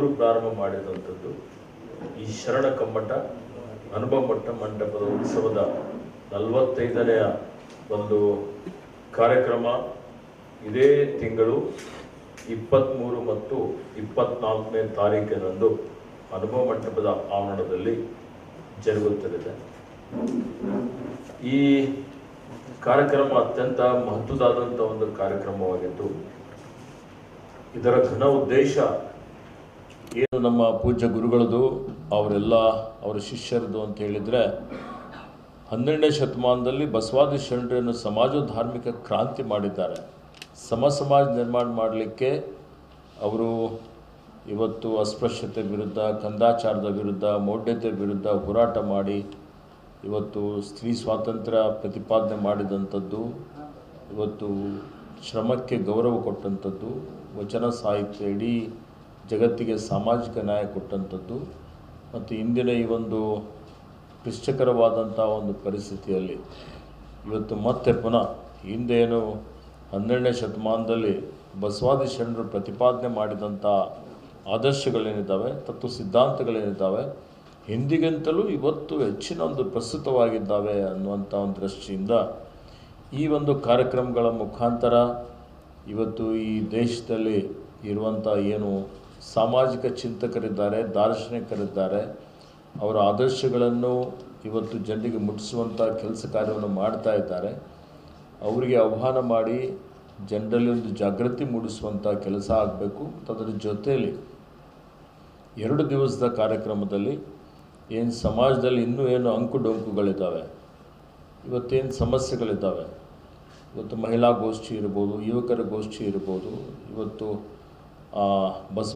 ಅವರು ಪ್ರಾರಂಭ ಮಾಡಿದಂಥದ್ದು ಈ ಶರಣ ಕಮ್ಮಟ, ಅನುಭವ ಮಟ್ಟ ಮಂಟಪದ ಉತ್ಸವದ ನಲವತ್ತೈದನೆಯ ಒಂದು ಕಾರ್ಯಕ್ರಮ. ಇದೇ ತಿಂಗಳು ಇಪ್ಪತ್ತ್ಮೂರು ಮತ್ತು ಇಪ್ಪತ್ನಾಲ್ಕನೇ ತಾರೀಕಿನಂದು ಅನುಭವ ಮಂಟಪದ ಆವರಣದಲ್ಲಿ ಜರುಗುತ್ತಲಿದೆ ಈ ಕಾರ್ಯಕ್ರಮ ಅತ್ಯಂತ ಮಹತ್ವದಾದಂಥ ಒಂದು ಕಾರ್ಯಕ್ರಮವಾಗಿದ್ದು, ಇದರ ಘನ ಉದ್ದೇಶ ಏನು ನಮ್ಮ ಪೂಜ್ಯ ಗುರುಗಳದು, ಅವರೆಲ್ಲ ಅವರ ಶಿಷ್ಯರದು ಅಂತ ಹೇಳಿದರೆ, ಹನ್ನೆರಡನೇ ಶತಮಾನದಲ್ಲಿ ಬಸವಾದಿ ಶರಣರನ್ನು ಸಮಾಜ ಧಾರ್ಮಿಕ ಕ್ರಾಂತಿ ಮಾಡಿದ್ದಾರೆ. ಸಮ ಸಮಾಜ ನಿರ್ಮಾಣ ಮಾಡಲಿಕ್ಕೆ ಅವರು ಇವತ್ತು ಅಸ್ಪೃಶ್ಯತೆ ವಿರುದ್ಧ, ಕಂದಾಚಾರದ ವಿರುದ್ಧ, ಮೌಢ್ಯತೆ ವಿರುದ್ಧ ಹೋರಾಟ ಮಾಡಿ ಇವತ್ತು ಸ್ತ್ರೀ ಸ್ವಾತಂತ್ರ್ಯ ಪ್ರತಿಪಾದನೆ ಮಾಡಿದಂಥದ್ದು, ಇವತ್ತು ಶ್ರಮಕ್ಕೆ ಗೌರವ ಕೊಟ್ಟಂಥದ್ದು, ವಚನ ಸಾಹಿತ್ಯ ಇಡೀ ಜಗತ್ತಿಗೆ ಸಾಮಾಜಿಕ ನ್ಯಾಯ ಕೊಟ್ಟಂಥದ್ದು ಮತ್ತು ಇಂದಿನ ಈ ಒಂದು ಕ್ಲಿಷ್ಟಕರವಾದಂಥ ಒಂದು ಪರಿಸ್ಥಿತಿಯಲ್ಲಿ ಇವತ್ತು ಮತ್ತೆ ಪುನಃ ಹಿಂದೇನು ಹನ್ನೆರಡನೇ ಶತಮಾನದಲ್ಲಿ ಬಸವಾದಿ ಶರಣರು ಪ್ರತಿಪಾದನೆ ಮಾಡಿದಂಥ ಆದರ್ಶಗಳೇನಿದ್ದಾವೆ, ತತ್ವ ಸಿದ್ಧಾಂತಗಳೇನಿದ್ದಾವೆ, ಹಿಂದಿಗಿಂತಲೂ ಇವತ್ತು ಹೆಚ್ಚಿನ ಒಂದು ಪ್ರಸ್ತುತವಾಗಿದ್ದಾವೆ ಅನ್ನುವಂಥ ಒಂದು ದೃಷ್ಟಿಯಿಂದ ಈ ಒಂದು ಕಾರ್ಯಕ್ರಮಗಳ ಮುಖಾಂತರ ಇವತ್ತು ಈ ದೇಶದಲ್ಲಿ ಇರುವಂಥ ಏನು ಸಾಮಾಜಿಕ ಚಿಂತಕರಿದ್ದಾರೆ, ದಾರ್ಶನಿಕರಿದ್ದಾರೆ. ಅವರ ಆದರ್ಶಗಳನ್ನು ಇವತ್ತು ಜನರಿಗೆ ಮುಟ್ಟಿಸುವಂಥ ಕೆಲಸ ಕಾರ್ಯವನ್ನು ಮಾಡ್ತಾ ಇದ್ದಾರೆ. ಅವರಿಗೆ ಆಹ್ವಾನ ಮಾಡಿ ಜನರಲ್ಲಿ ಒಂದು ಜಾಗೃತಿ ಮೂಡಿಸುವಂಥ ಕೆಲಸ ಆಗಬೇಕು. ಅದರ ಜೊತೆಯಲ್ಲಿ ಎರಡು ದಿವಸದ ಕಾರ್ಯಕ್ರಮದಲ್ಲಿ ಏನು ಸಮಾಜದಲ್ಲಿ ಇನ್ನೂ ಏನು ಅಂಕು ಡೊಂಕುಗಳಿದ್ದಾವೆ ಇವತ್ತೇನು ಸಮಸ್ಯೆಗಳಿದ್ದಾವೆ, ಇವತ್ತು ಮಹಿಳಾ ಗೋಷ್ಠಿ ಇರ್ಬೋದು, ಯುವಕರ ಗೋಷ್ಠಿ ಇರ್ಬೋದು, ಇವತ್ತು ಬಸ್